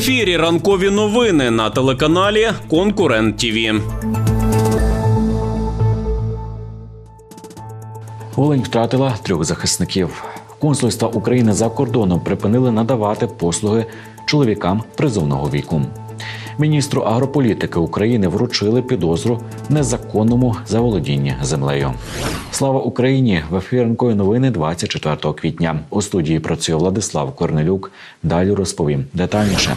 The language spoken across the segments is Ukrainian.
ефірі ранкові новини на телеканалі Конкурент ТІВІ. Волинь втратила трьох захисників. Консульства України за кордоном припинили надавати послуги чоловікам призовного віку. Міністру агрополітики України вручили підозру незаконному заволодінні землею. Слава Україні! В ефірі ранкові новини 24 квітня. У студії працює Владислав Корнелюк. Далі розповім детальніше.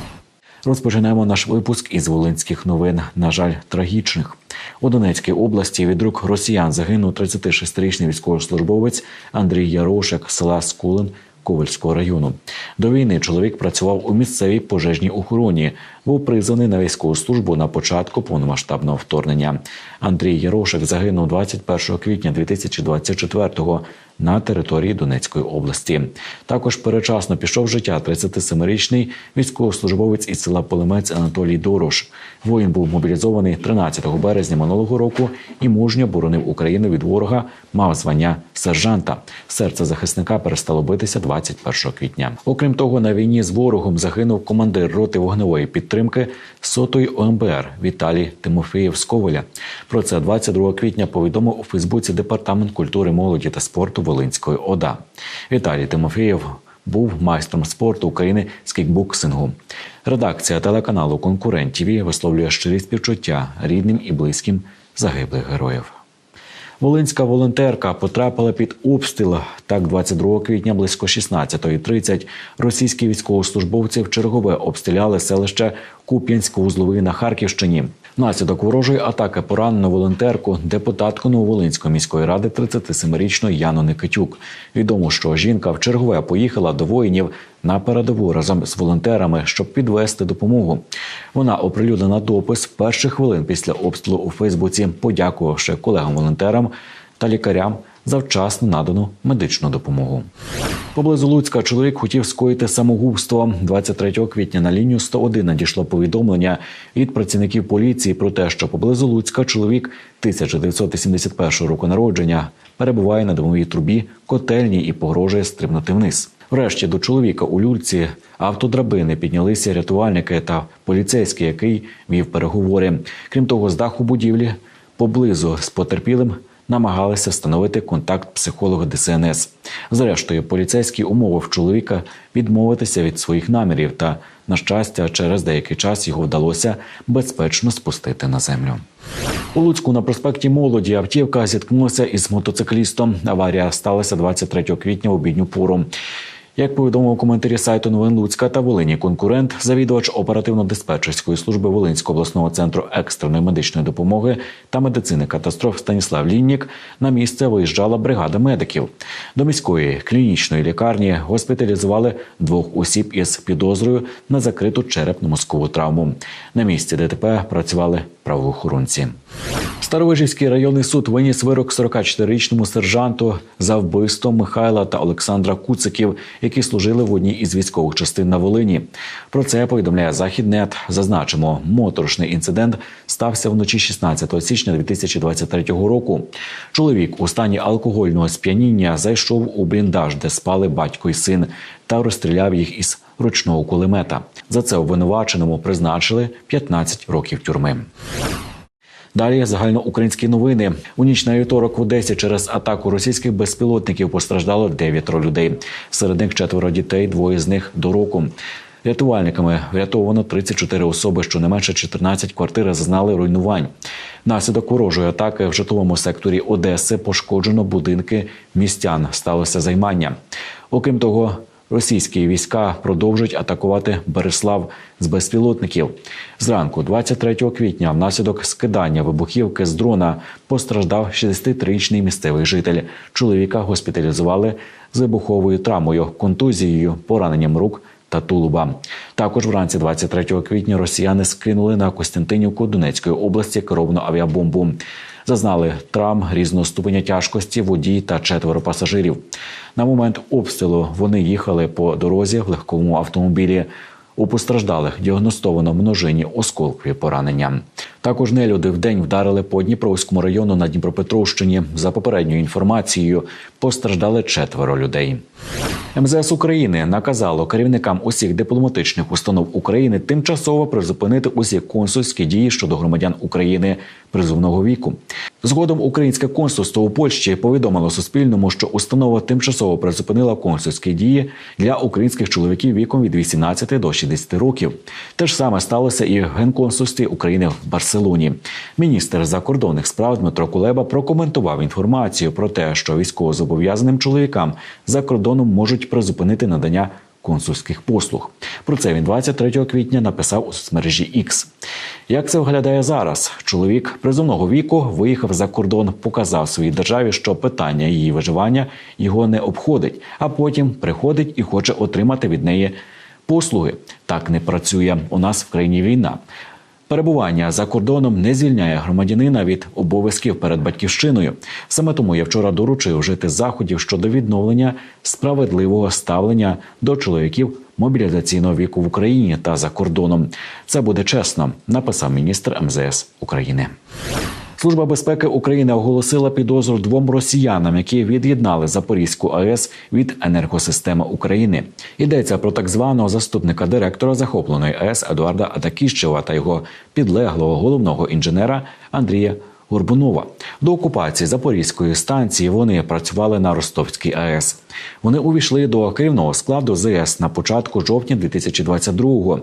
Розпочинаємо наш випуск із волинських новин. На жаль, трагічних. У Донецькій області від рук росіян загинув 36-річний військовослужбовець Андрій Ярошек села Скулин Ковальського району. До війни чоловік працював у місцевій пожежній охороні. Був призваний на військову службу на початку повномасштабного вторгнення. Андрій Ярошек загинув 21 квітня 2024-го на території Донецької області. Також перечасно пішов з життя 37-річний військовослужбовець із села Полемець Анатолій Дорош. Воїн був мобілізований 13 березня минулого року і мужньо боронив Україну від ворога, мав звання сержанта. Серце захисника перестало битися 21 квітня. Окрім того, на війні з ворогом загинув командир роти вогневої підтримки сотої ОМБР Віталій Тимофієв з Коваля. Про це 22 квітня повідомив у Фейсбуці департамент культури, молоді та спорту Волинської ОДА. Віталій Тимофієв був майстром спорту України з кікбоксингу. Редакція телеканалу Конкурент ТІВІ висловлює щирі співчуття рідним і близьким загиблих героїв. Волинська волонтерка потрапила під обстріл. Так, 22 квітня близько 16.30 російські військовослужбовці в чергове обстріляли селище Куп'янськ-Вузловий на Харківщині. Внаслідок ворожої атаки поранено волонтерку, депутатку Нововолинської міської ради 37-річну Яну Никитюк. Відомо, що жінка в чергове поїхала до воїнів на передову разом з волонтерами, щоб підвести допомогу. Вона оприлюднила допис перших хвилин після обстрілу у Фейсбуці, подякувавши колегам-волонтерам та лікарям за вчасно надану медичну допомогу. Поблизу Луцька чоловік хотів скоїти самогубство. 23 квітня на лінію 101 надійшло повідомлення від працівників поліції про те, що поблизу Луцька чоловік 1971 року народження перебуває на димовій трубі котельні і погрожує стрибнути вниз. Врешті до чоловіка у люльці автодрабини піднялися рятувальники та поліцейський, який вів переговори. Крім того, з даху будівлі поблизу з потерпілим намагалися встановити контакт психолога ДСНС. Зрештою, поліцейський умовив чоловіка відмовитися від своїх намірів, та на щастя, через деякий час його вдалося безпечно спустити на землю. У Луцьку на проспекті Молоді автівка зіткнулася із мотоциклістом. Аварія сталася 23 квітня у бідню пору. Як повідомив коментарі сайту новин Луцька та Волині конкурент, завідувач оперативно-диспетчерської служби Волинського обласного центру екстреної медичної допомоги та медицини катастроф Станіслав Ліннік на місце виїжджала бригада медиків. До міської клінічної лікарні госпіталізували двох осіб із підозрою на закриту черепно-мозкову травму. На місці ДТП працювали правоохоронці. Старовижівський районний суд виніс вирок 44-річному сержанту за вбивство Михайла та Олександра Куциків, які служили в одній із військових частин на Волині. Про це повідомляє Західнет. Зазначимо, моторошний інцидент стався вночі 16 січня 2023 року. Чоловік у стані алкогольного сп'яніння зайшов у бліндаж, де спали батько і син, та розстріляв їх із ручного кулемета. За це обвинуваченому призначили 15 років тюрми. Далі загальноукраїнські новини. У ніч на вівторок в Одесі через атаку російських безпілотників постраждало дев'ятеро людей. Серед них четверо дітей, двоє з них до року. Рятувальниками врятовано 34 особи, що не менше 14 квартир зазнали руйнувань. Наслідок ворожої атаки в житловому секторі Одеси пошкоджено будинки містян. Сталося займання. Окрім того, Російські війська продовжують атакувати Береслав з безпілотників. Зранку, 23 квітня, внаслідок скидання вибухівки з дрона постраждав 63-річний місцевий житель. Чоловіка госпіталізували з вибуховою травмою, контузією, пораненням рук та тулуба. Також вранці 23 квітня росіяни скинули на Костянтинівку Донецької області керовану авіабомбу. Зазнали травм різного ступеня тяжкості водій та четверо пасажирів. На момент обстрілу вони їхали по дорозі в легковому автомобілі. У постраждалих діагностовано множинні осколкові поранення. Також нелюди вдень вдарили по Дніпровському району на Дніпропетровщині. За попередньою інформацією, постраждали четверо людей. МЗС України наказало керівникам усіх дипломатичних установ України тимчасово призупинити усі консульські дії щодо громадян України призовного віку. Згодом українське консульство у Польщі повідомило Суспільному, що установа тимчасово призупинила консульські дії для українських чоловіків віком від 18 до 60 років. Те ж саме сталося і в генконсульстві України в Барселоні. Міністр закордонних справ Дмитро Кулеба прокоментував інформацію про те, що військовозобов'язаним чоловікам за кордоном можуть призупинити надання консульських послуг. Про це він 23 квітня написав у соцмережі X. Як це виглядає зараз? Чоловік призовного віку виїхав за кордон, показав своїй державі, що питання її виживання його не обходить, а потім приходить і хоче отримати від неї послуги. Так не працює. У нас в країні війна. Перебування за кордоном не звільняє громадянина від обов'язків перед батьківщиною. Саме тому я вчора доручив вжити заходів щодо відновлення справедливого ставлення до чоловіків мобілізаційного віку в Україні та за кордоном. Це буде чесно, написав міністр МЗС України. Служба безпеки України оголосила підозру двом росіянам, які від'єднали Запорізьку АЕС від енергосистеми України. Йдеться про так званого заступника директора захопленої АЕС Едуарда Атакіщева та його підлеглого головного інженера Андрія Горбунова. До окупації Запорізької станції вони працювали на Ростовській АЕС. Вони увійшли до керівного складу ЗС на початку жовтня 2022-го.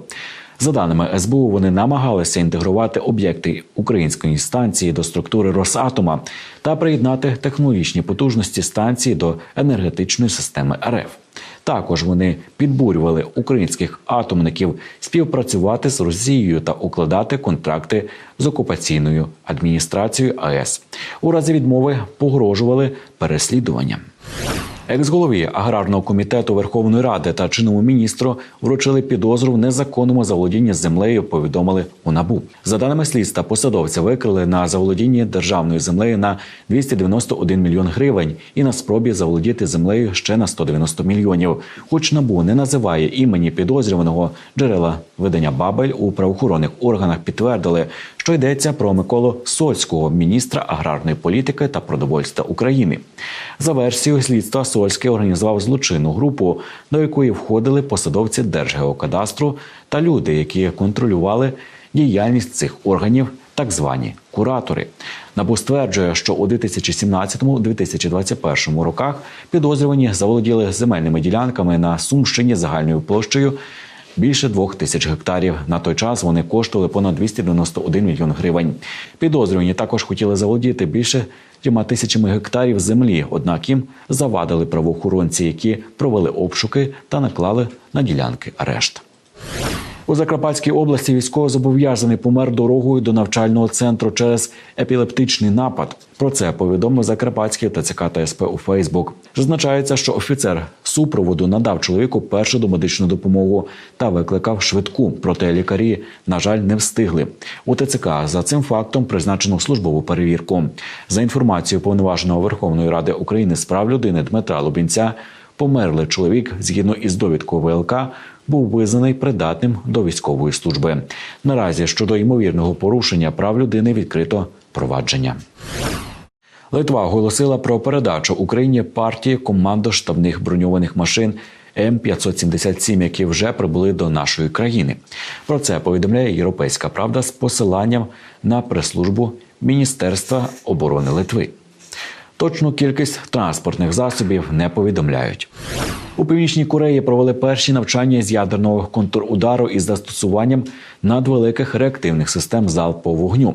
За даними СБУ, вони намагалися інтегрувати об'єкти української станції до структури Росатома та приєднати технологічні потужності станції до енергетичної системи РФ. Також вони підбурювали українських атомників співпрацювати з Росією та укладати контракти з окупаційною адміністрацією АЕС. У разі відмови погрожували переслідуванням. Екс-голові аграрного комітету Верховної Ради та чинному міністру вручили підозру в незаконному заволодінні землею. Повідомили у набу. За даними слідства, посадовця викрили на заволодінні державною землею на 291 мільйон гривень і на спробі заволодіти землею ще на 190 мільйонів. Хоч набу не називає імені підозрюваного джерела видання Бабель у правоохоронних органах підтвердили, що йдеться про Миколу Сольського, міністра аграрної політики та продовольства України. За версією слідства Сольський організував злочинну групу, до якої входили посадовці Держгеокадастру та люди, які контролювали діяльність цих органів, так звані куратори. Набу стверджує, що у 2017-2021 роках підозрювані заволоділи земельними ділянками на Сумщині загальною площею більше двох тисяч гектарів. На той час вони коштували понад 291 мільйон гривень. Підозрювані також хотіли заволодіти більше трьома тисячами гектарів землі. Однак їм завадили правоохоронці, які провели обшуки та наклали на ділянки арешт. У Закарпатській області військовозобов'язаний помер дорогою до навчального центру через епілептичний напад. Про це повідомив Закарпатський ТЦК та СП у Фейсбук. Зазначається, що офіцер супроводу надав чоловіку першу домедичну допомогу та викликав швидку. Проте лікарі, на жаль, не встигли. У ТЦК за цим фактом призначено службову перевірку. За інформацією повноваженого Верховної Ради України з прав людини Дмитра Лубінця. Померлий чоловік, згідно із довідкою ВЛК, був визнаний придатним до військової служби. Наразі щодо ймовірного порушення прав людини відкрито провадження. Литва оголосила про передачу Україні партії командо-штабних броньованих машин М577, які вже прибули до нашої країни. Про це повідомляє Європейська Правда з посиланням на прес-службу Міністерства оборони Литви. Точну кількість транспортних засобів не повідомляють. У північній Кореї провели перші навчання з ядерного контрудару із застосуванням надвеликих реактивних систем залпового вогню.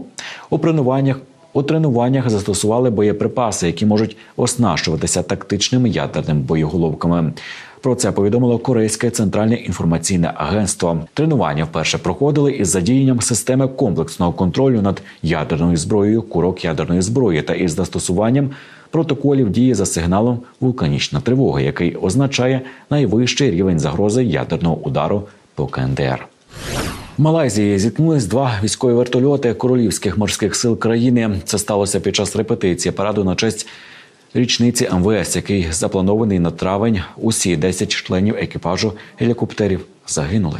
У тренуваннях у тренуваннях застосували боєприпаси, які можуть оснащуватися тактичними ядерними боєголовками. Про це повідомило Корейське центральне інформаційне агентство. Тренування вперше проходили із задіянням системи комплексного контролю над ядерною зброєю, курок ядерної зброї та із застосуванням протоколів дії за сигналом вулканічна тривога, який означає найвищий рівень загрози ядерного удару по КНДР. Малайзії зіткнулись два військові вертольоти королівських морських сил країни. Це сталося під час репетиції параду на честь річниці МВС, який запланований на травень. Усі 10 членів екіпажу гелікоптерів загинули.